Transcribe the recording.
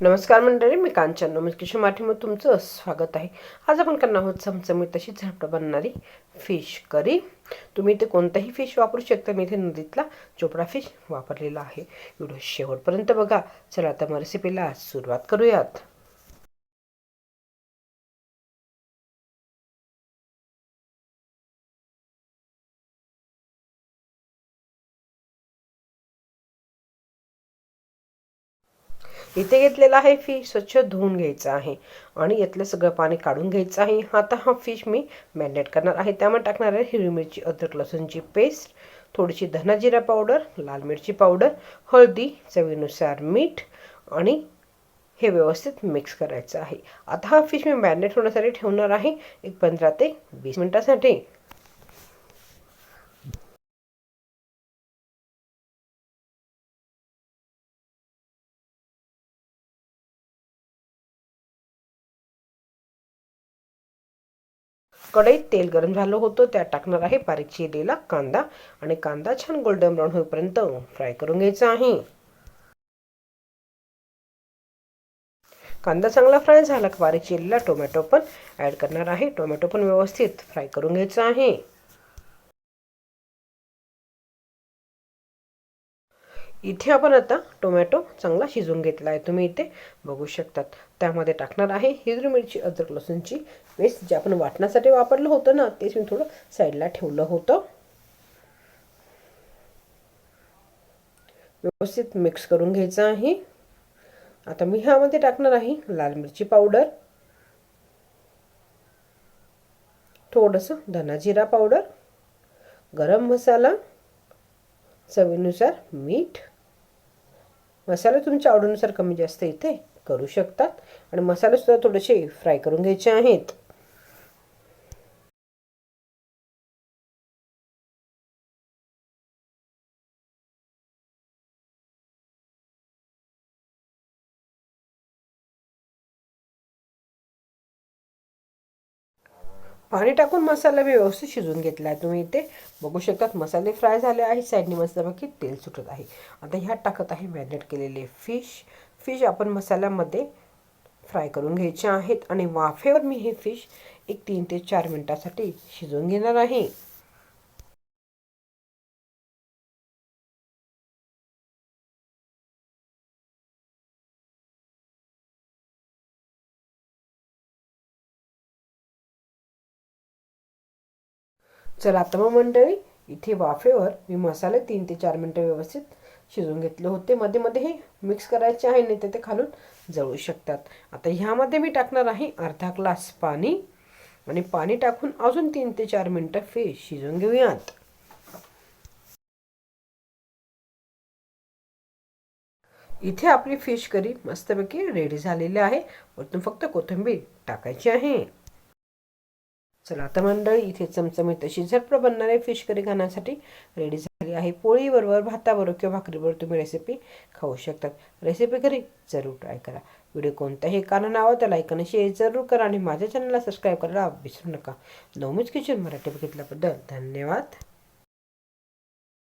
नमस्कार मंडळी मी कांचन. नमस्कार मराठीमध्ये माठीमध्ये तुमचं स्वागत आहे. आज आपण करणार आहोत चमचमीत तशी झटपट बनणारी फिश करी. तुम्ही इथे कोणताही फिश वापरू शकता. मी इथे नदीतला चोपडा फिश वापरलेला आहे. व्हिडिओ शेवटपर्यंत बघा. चला आता मग रेसिपीला सुरुवात करूयात. इथे घेतलेला आहे फिश स्वच्छ धुवून घ्यायचा आहे. आणि यातलं सगळं पाणी काढून घ्यायचं आहे. आता हा फिश मी मॅरिनेट करणार आहे. त्यामध्ये टाकणार आहे हिरवी मिरची अद्रक लसूणची पेस्ट थोडीशी धनाजिरा पावडर लाल मिरची पावडर हळदी चवीनुसार मीठ आणि हे व्यवस्थित मिक्स करायचं आहे. आता हा फिश मी मॅरिनेट होण्यासाठी ठेवणार आहे एक पंधरा ते वीस मिनटासाठी. कढईत तेल गरम झालं होतं त्यात टाकणार आहे बारीक चिरलेला कांदा आणि कांदा छान गोल्डन ब्राऊन होईपर्यंत फ्राय करून घ्यायचा आहे. कांदा चांगला फ्राय झाला की बारीक चिरलेला टोमॅटो पण ॲड करणार आहे. टोमॅटो पण व्यवस्थित फ्राय करून घ्यायचा आहे. इथे आपण आता टोमॅटो चांगला शिजवून घेतला आहे. तुम्ही इथे बघू शकतात. त्यामध्ये टाकणार आहे हिरवी मिरची अद्रक लसूणची पेस्ट जे आपण वाटण्यासाठी वापरलं होतं ना तेच मी थोडं साईडला ठेवलं होतं. व्यवस्थित मिक्स करून घ्यायचं आहे. आता मी ह्यामध्ये टाकणार आहे लाल मिरची पावडर. थोडंसं धना जिरा पावडर. गरम मसाला. चवीनुसार मीठ. मसाले तुमच्या आवडीनुसार कमी जास्त इथे करू शकतात. आणि मसालेसुद्धा थोडेसे फ्राय करून घ्यायचे आहेत. पाणी टाकून मसाला मी व्यवस्थित शिजवून घेतला आहे. तुम्ही इथे बघू शकतात मसाले फ्राय झाले आहे साईडने मस्तपैकी तेल सुटत आहे. आता ह्यात टाकत आहे मॅरिनेट केलेले फिश फिश आपण मसाल्यामध्ये फ्राय करून घ्यायचे आहेत आणि वाफेवर मी हे फिश एक तीन ते चार मिनटासाठी शिजवून घेणार आहे. चला आता मग मंडळी इथे वाफेवर मी मसाले तीन ते चार मिनटं व्यवस्थित शिजवून घेतले होते. मध्ये मध्ये हे मिक्स करायचे आहे नाही तर ते खालून जळू शकतात. आता ह्यामध्ये मी टाकणार आहे अर्धा ग्लास पाणी आणि पाणी टाकून अजून तीन ते चार मिनटं फिश शिजवून घेऊयात. इथे आपली फिश करी मस्तपैकी रेडी झालेली आहे. वरतून फक्त कोथिंबीर टाकायची आहे. चला आता मंडळी इथे चमचमीत अशी झटपट बनणारे फिश करी खाण्यासाठी. रेडी झाली आहे पोळीबरोबर भाताबरोबर किंवा भाकरीबरोबर तुम्ही रेसिपी खाऊ शकतात. रेसिपी घरी जरूर ट्राय करा. व्हिडिओ कोणत्याही कारण आवडतं त्याला आणि शेअर जरूर करा आणि माझ्या चॅनलला सबस्क्राईब करायला विसरू नका. नवमीच किचन मराठी बघितल्याबद्दल धन्यवाद.